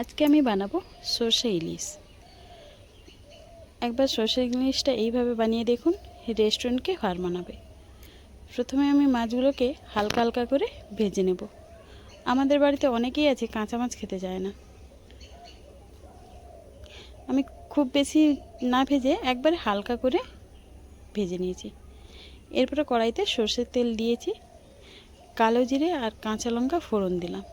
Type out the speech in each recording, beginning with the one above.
আজকে আমি বানাবো সর্ষে ইলিশ। একবার সর্ষে ইলিশটা এইভাবে বানিয়ে দেখুন, রেস্টুরেন্টকে হার মানাবে। প্রথমে আমি মাছগুলোকে হালকা হালকা করে ভেজে নেব। আমাদের বাড়িতে অনেকেই আছে, কাঁচা মাছ খেতে যায় না। আমি খুব বেশি না ভেজে একবারে হালকা করে ভেজে নিয়েছি। এরপরে কড়াইতে সর্ষের তেল দিয়েছি, কালো জিরে আর কাঁচা লঙ্কা ফোড়ন দিলাম।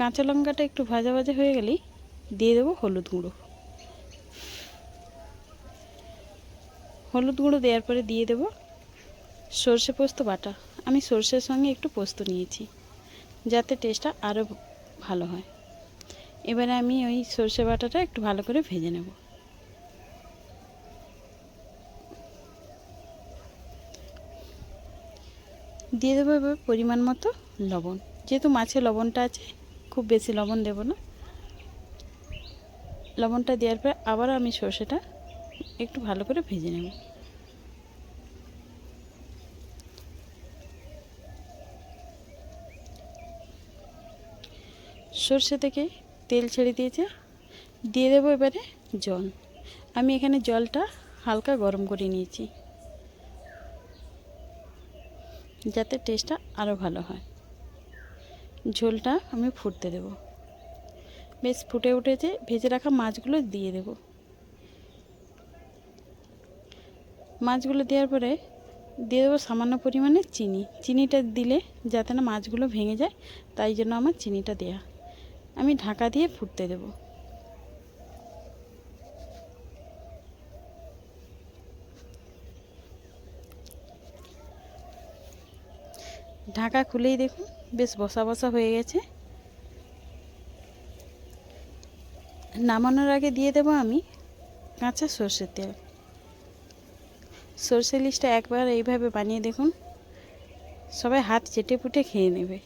কাঁচা লঙ্কাটা একটু ভাজা ভাজা হয়ে গেলেই দিয়ে দেবো হলুদ গুঁড়ো। হলুদ গুঁড়ো দেওয়ার পরে দিয়ে দেবো সর্ষে পোস্ত বাটা। আমি সর্ষের সঙ্গে একটু পোস্ত নিয়েছি, যাতে টেস্টটা আরও ভালো হয়। এবারে আমি ওই সর্ষে বাটাটা একটু ভালো করে ভেজে নেব। দিয়ে দেবো এবার পরিমাণ মতো লবণ। যেহেতু মাছে লবণটা আছে খুব বেশি লবণ দেব না। লবণটা দেওয়ার পরে আবার আমি সর্ষেটা একটু ভালো করে ভেজে নেব। সর্ষে থেকে তেল ছেড়ে দিয়েছে। দিয়ে দেবো এবারে জল। আমি এখানে জলটা হালকা গরম করে নিয়েছি। যাতে টেস্টটা আরও ভালো হয়। ঝোলটা আমি ফুটতে দেব। বেশ ফুটে উঠেছে, ভেজে রাখা মাছগুলো দিয়ে দেব। মাছগুলো দেওয়ার পরে দিয়ে দেবো সামান্য পরিমাণে চিনি। চিনিটা দিলে যাতে না মাছগুলো ভেঙে যায়, তাই জন্য আমার চিনিটা দেয়া। আমি ঢাকা দিয়ে ফুটতে দেব। ঢাকা খুলেই দেখুন, বেশ বসা বসা হয়ে গেছে। নামানোর আগে দিয়ে দেব আমি কাঁচা সর্ষের তেল। সর্ষে লিস্টটা একবার এইভাবে বানিয়ে দেখুন, সবাই হাত চেটে পুটে খেয়ে নেবে।